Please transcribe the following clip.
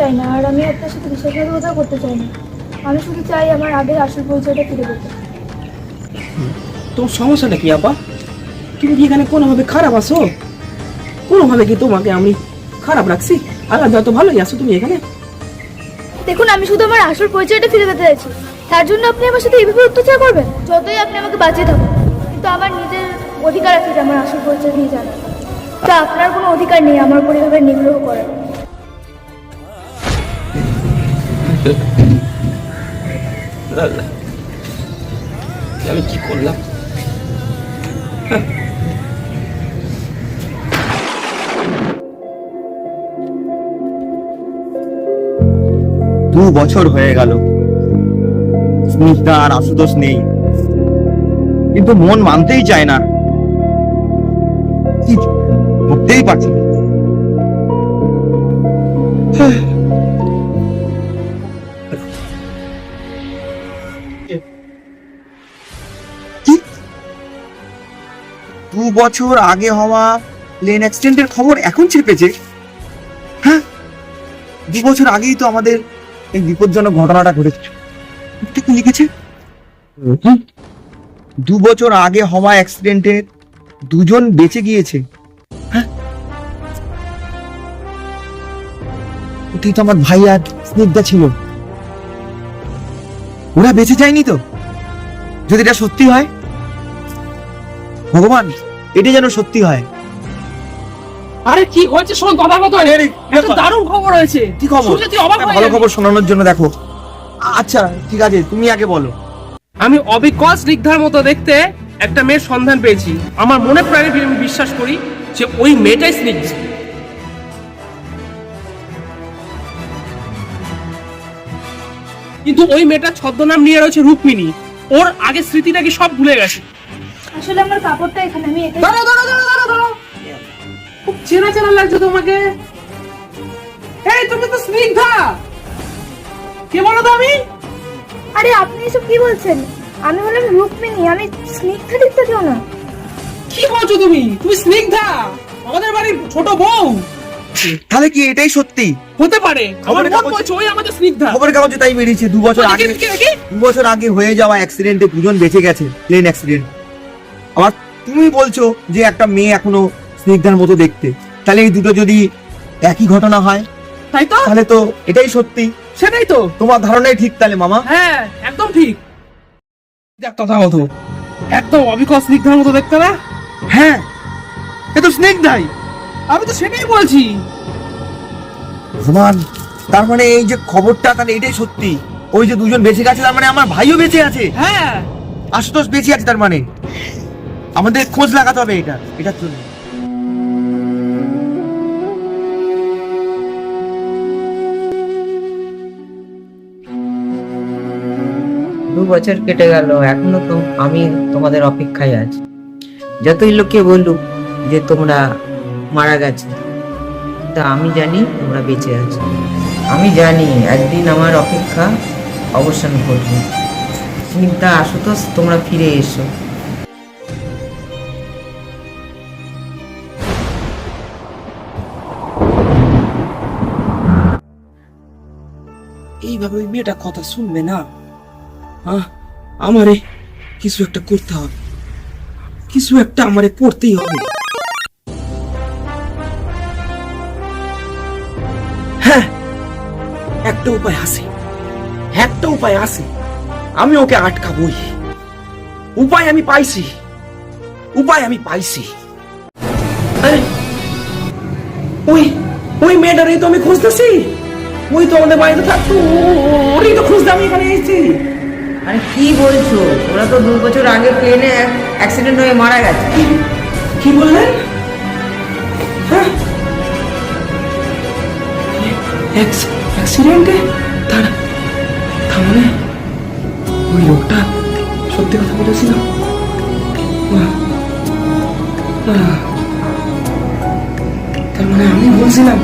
চাই না আর আমি আপনার সাথে বিশ্বাসঘাতকতা করতে চাই না। আমি শুধু চাই আমার আগের আসল পরিচয়টা ফিরে পেতে। তোমার সমস্যাটা কি আপা তুমি কি এখানে কোনোভাবে খারাপ আছো? কোনোভাবে কি তোমাকে আমি খারাপ রাখছি? আলাদা তো ভালোই আছো তুমি এখানে। দেখুন আমি শুধু আমার আসল পরিচয়টা ফিরে পেতে চাইছি। তার জন্য আপনি আমার সাথে এইভাবে অত্যাচার করবেন যতই আপনি আমাকে বাঁচিয়ে থাকুন। কিন্তু আমার নিজের অধিকার আছে যে আমার আসল পরিচয় নিয়ে জানা তা আপনার কোনো অধিকার নেই আমার উপর এভাবে নিগ্রহ করার। দু বছর হয়ে গেল। স্নিগ্ধা আর আশুতোষ নেই। কিন্তু মন মানতেই চায় না। করতেই পারছি দু বছর আগে হওয়া প্লেন অ্যাক্সিডেন্টের খবর এখন চেপেছে হ্যাঁ? দু বছর আগেই তো আমাদের এই বিপজ্জনক ঘটনাটা ঘটেছে। কি লিখেছে? দু বছর আগে হওয়া অ্যাক্সিডেন্টে দুজন বেঁচে গিয়েছে। হ্যাঁ? তো আমার ভাই আর স্নিগ্ধা ছিল। ওরা বেঁচে যায়নি তো? যদি এটা সত্যি হয়? ভগবান এটা যেন সত্যি হয়। আরে কি হয়েছে শোন কথা মতো একটা দারুণ খবর হয়েছে কি খবর? শুনলে তুই অবাক হয়ে ভালো যাবি। খবর শোনানোর জন্য দেখো। আচ্ছা ঠিক আছে তুমি আগে বলো। আমি অবিকল স্নিগ্ধার মতো দেখতে একটা মেয়ের সন্ধান পেয়েছি। আমার মনে প্রাণে আমি বিশ্বাস করি যে ওই মেয়েটাই স্নিগ্ধা। কিন্তু ওই মেয়েটা ছদ্মনাম নিয়ে রয়েছে রুক্মিণী। ওর আগে স্মৃতি নাকি সব ভুলে গেছে। আসলে আমার কাপড়টা এখানে আমি এটাই দাঁড়াও দাঁড়াও দাঁড়াও দাঁড়াও খুব চেনা চেনা লাগছে তোমাকে। এই তুমি তো স্নিগ্ধা। কে বলো তো আমি? আরে আপনি এসব কি বলছেন? আমি হলাম রুক্মিণী আমি স্নিগ্ধা দেখতে কেউ না। কি বলছো তুমি? তুমি স্নিগ্ধা? আমাদের বাড়ির ছোট বউ। তাহলে কি এটাই সত্যি? হতে পারে। আমার মন বলছে ওই আমাদের স্নিগ্ধা। খবরের কাগজে তাই বেরিয়েছে। দু বছর আগে। দু বছর আগে হয়ে যাওয়া অ্যাক্সিডেন্টে দুজন বেঁচে গেছে। প্লেন অ্যাক্সিডেন্ট আবার তুমি বলছো যে একটা মেয়ে এখনও স্নিগ্ধার মতো দেখতে। তাহলে এই দুটো যদি একই ঘটনা হয়? তাই তো? তাহলে তো এটাই সত্যি। সেটাই তো। তোমার ধারণাই ঠিক তাহলে মামা? হ্যাঁ একদম ঠিক। দেখ কথা হতো একদম অবিকল স্নিগ্ধার মতো দেখতে না? হ্যাঁ এ তো স্নিগ্ধাই। আমি তো সেটাই বলছি। ভগবান তার মানে এই যে খবরটা তাহলে এটাই সত্যি। ওই যে দুজন বেঁচে গেছে তার মানে আমার ভাইও বেঁচে আছে। হ্যাঁ। আশুতোষ বেঁচে আছে তার মানে। আমাদের খোঁজ লাগাতে হবে এটা, এটার জন্য। দু বছর কেটে গেল, এখনও তো আমি তোমাদের অপেক্ষায় আছি। যতই লোকে বলুক যে তোমরা মারা গেছে, তা আমি জানি তোমরা বেঁচে আছো। আমি জানি একদিন আমার অপেক্ষা অবসান করবে স্নিগ্ধা আশুতোষ তোমরা ফিরে এসো। এইভাবে ওই মেয়েটা কথা শুনবে না? আমারে কিছু একটা করতে হবে। কিছু একটা আমারে করতেই হবে। হ্যাঁ একটা উপায় আছে। একটা উপায় আছে। আমি ওকে আটকাবই। উপায় আমি পাইছি। উপায় আমি পাইছি। ওই ওই মেয়েটারই তো আমি খুঁজতেছি। ওই তো আমাদের বাড়িতে থাকতো ওরই তো খুঁজতে আমি এখানে এসেছি। আরে কি বলছো? ওরা তো দু বছর আগে প্লেনে অ্যাক্সিডেন্ট হয়ে মারা গেছে। কি বললেন অ্যাক্সিডেন্টে তার তার মানে ওই লোকটা সত্যি কথা বলেছিল? তার মানে আমি বলছিলাম।